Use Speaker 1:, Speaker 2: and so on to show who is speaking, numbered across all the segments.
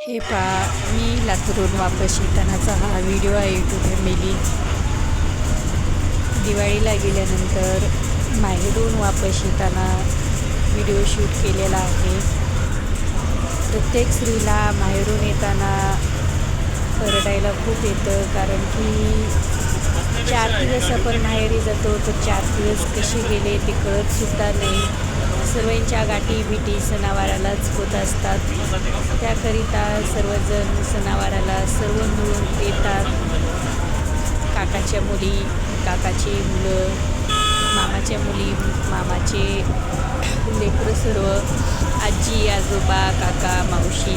Speaker 1: हे पा मी लातूरून वापस येतानाचा हा व्हिडिओ आहे यूट्यूब फॅमिली दिवाळीला गेल्यानंतर माहेरून वापस येताना व्हिडिओ शूट केलेला आहे. प्रत्येक स्त्रीला माहेरून येताना रडायला खूप येतं कारण की चार दिवस आपण माहेरी जातो तर चार दिवस कसे गेले ते कळतसुद्धा नाही. सर्वांच्या गाठी भेटी सणावारालाच होत असतात. त्याकरिता सर्वजण सणावाराला सर्व मिळून येतात. काकाच्या मुली काकाचे मुलं मामाच्या मुली मामाचे लेकरं सर्व आजी आजोबा काका मावशी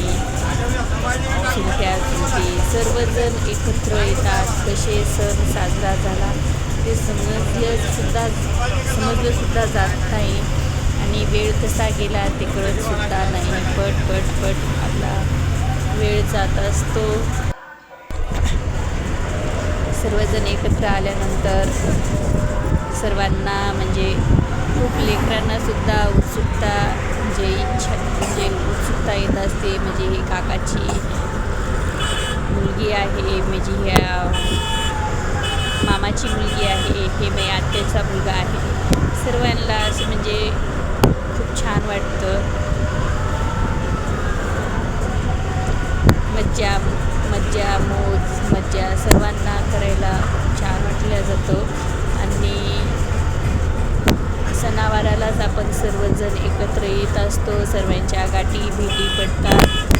Speaker 1: चुलत्या चुलते सर्वजण एकत्र येतात. कसे सण साजरा झाला. ते समजलंसुद्धा समजलंसुद्धा जात नाही. आणि वेळ कसा गेला ते कळतसुद्धा नाही. पट पट पट आपला वेळ जात असतो. सर्वजण एकत्र आल्यानंतर सर्वांना म्हणजे खूप लेकरांनासुद्धा उत्सुकता म्हणजे इच्छा म्हणजे उत्सुकता येत असते. म्हणजे ही काकाची मुलगी आहे म्हणजे ह्या मामाची मुलगी आहे हे मी आत्याचा मुलगा आहे. सर्वांना असं म्हणजे खूप छान वाटतं. मज्जा मज्जा मोज मज्जा सर्वांना करायला छान वाटल्या जातो. आणि सणावारालाच आपण सर्वजण एकत्र येत असतो सर्वांच्या गाठी भेटी पडतात.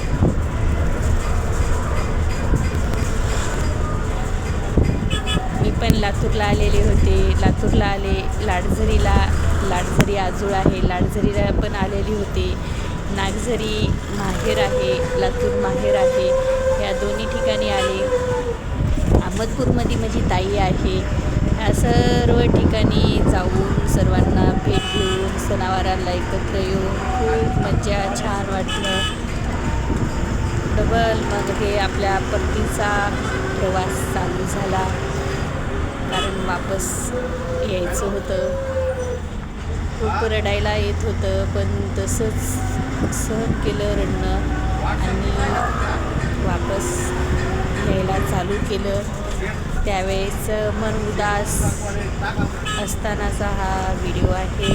Speaker 1: मी पण लातूरला आलेले होते. लातूरला आले लाडझरीला लाडझरी आजूळ आहे. लाडझरीला पण आलेली होती. नागझरी माहेर आहे. लातूर माहेर आहे. या दोन्ही ठिकाणी आले. अहमदपूरमध्ये माझी ताई आहे. या सर्व ठिकाणी जाऊन सर्वांना भेट देऊन सणावाराला एकत्र येऊन खूप मज्जा छान वाटलं. डबल मग हे आपल्या परतीचा प्रवास चालू झाला. कारण वापस यायचं होतं. खूप रडायला येत होतं पण तसंच सहन केलं रडणं आणि वापस यायला चालू केलं. त्यावेळेस मन उदास असतानाचा हा व्हिडिओ आहे.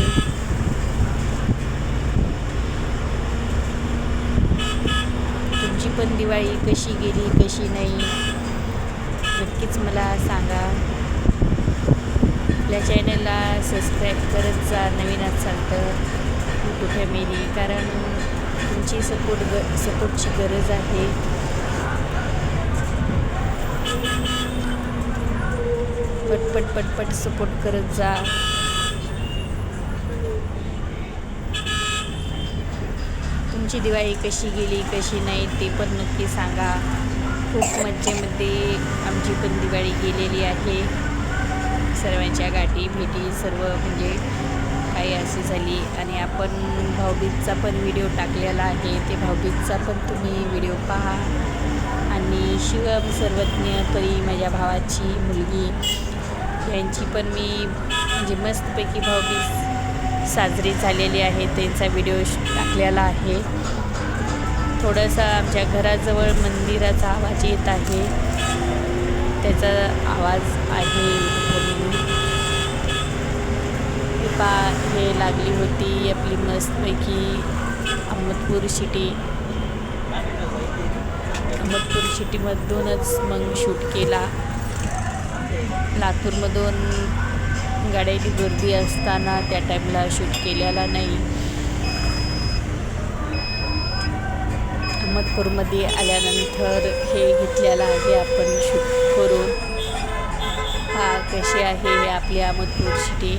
Speaker 1: तुमची पण दिवाळी कशी गेली कशी नाही नक्कीच मला सांगा. आपल्या चॅनलला सबस्क्राईब करत जा नवीन असाल तर यूट्यूब फॅमिली कारण तुमची सपोर्ट ग सपोर्टची गरज आहे. पटपट पटपट सपोर्ट करत जा. तुमची दिवाळी कशी गेली कशी नाही ते पण नक्की सांगा. खूप मज्जेमध्ये आमची पण दिवाळी गेलेली आहे. सर्वांच्या गाठी भेटी सर्व म्हणजे काही अशी झाली. आणि आपण भाऊबीजचा पण व्हिडिओ टाकलेला आहे. ते भाऊबीजचा पण तुम्ही व्हिडिओ पहा. आणि शिवम सर्वज्ञ परी माझ्या भावाची मुलगी. यांची पण मी म्हणजे मस्तपैकी भाऊबीज साजरी झालेली आहे. त्यांचा व्हिडिओ टाकलेला आहे. थोडंसं आमच्या घराजवळ मंदिराचा आवाज येत आहे. त्याचा आवाज आहे. पा हे लागली होती आपली मस्तपैकी अहमदपूर सिटी अहमदपूर सिटीमधूनच मग शूट केला. लातूरमधून गाड्याची गर्दी असताना त्या टाईमला शूट केलेला नाही. अहमदपूरमध्ये आल्यानंतर हे घेतलेलं आहे आपण शूट करून. हा कशी आहे हे आपली अहमदपूर सिटी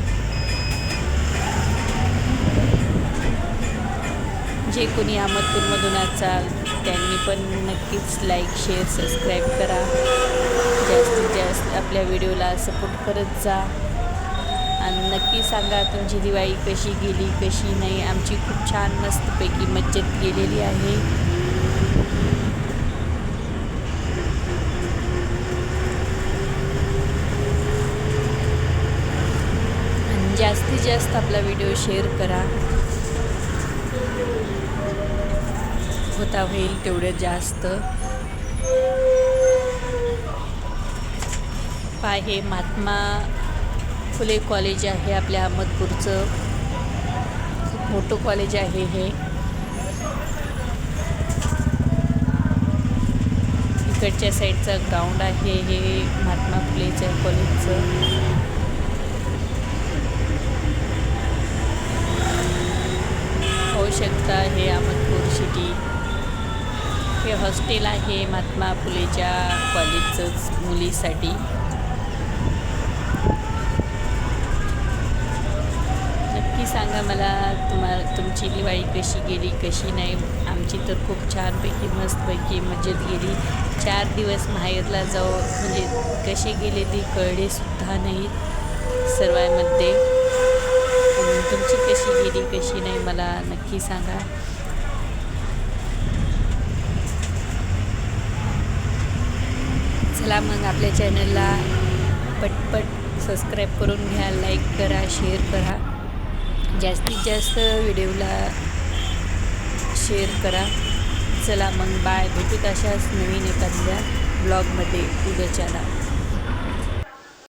Speaker 1: जे कोणी अहमदपूरमधून असाल त्यांनी पण नक्कीच लाईक शेअर सबस्क्राईब करा. जास्तीत जास्त आपल्या व्हिडिओला सपोर्ट करत जा. आणि नक्की सांगा तुमची दिवाळी कशी गेली कशी नाही. आमची खूप छान मस्तपैकी मज्जत गेलेली आहे आणि जास्तीत जास्त आपला व्हिडिओ शेअर करा. होता होईल तेवढं जास्त. पाय हे महात्मा फुले कॉलेज आहे आपल्या अहमदपूरचं. खूप मोठं कॉलेज आहे हे. इकडच्या साईडचं ग्राउंड आहे हे महात्मा फुलेच्या कॉलेजचं होऊ शकता हे अहमदपूर सिटी हे हॉस्टेल आहे महात्मा फुलेच्या कॉलेजचंच मुलीसाठी. नक्की सांगा मला तुम्हाला तुमची दिवाळी कशी गेली कशी नाही? आमची तर खूप छानपैकी मस्तपैकी मजेत गेली. चार दिवस माहेरला जाऊ म्हणजे कसे गेले ते कळले सुद्धा नाहीत सर्वांमध्ये. तुमची कशी गेली कशी नाही मला नक्की सांगा. चला मग आपल्या चॅनलला पटपट सबस्क्राईब करून घ्या लाईक करा शेअर करा. जास्तीत जास्त व्हिडिओला शेअर करा. चला मग बाय. भेटूत अशाच नवीन एखाद्या ब्लॉगमध्ये. उद्याच्याला.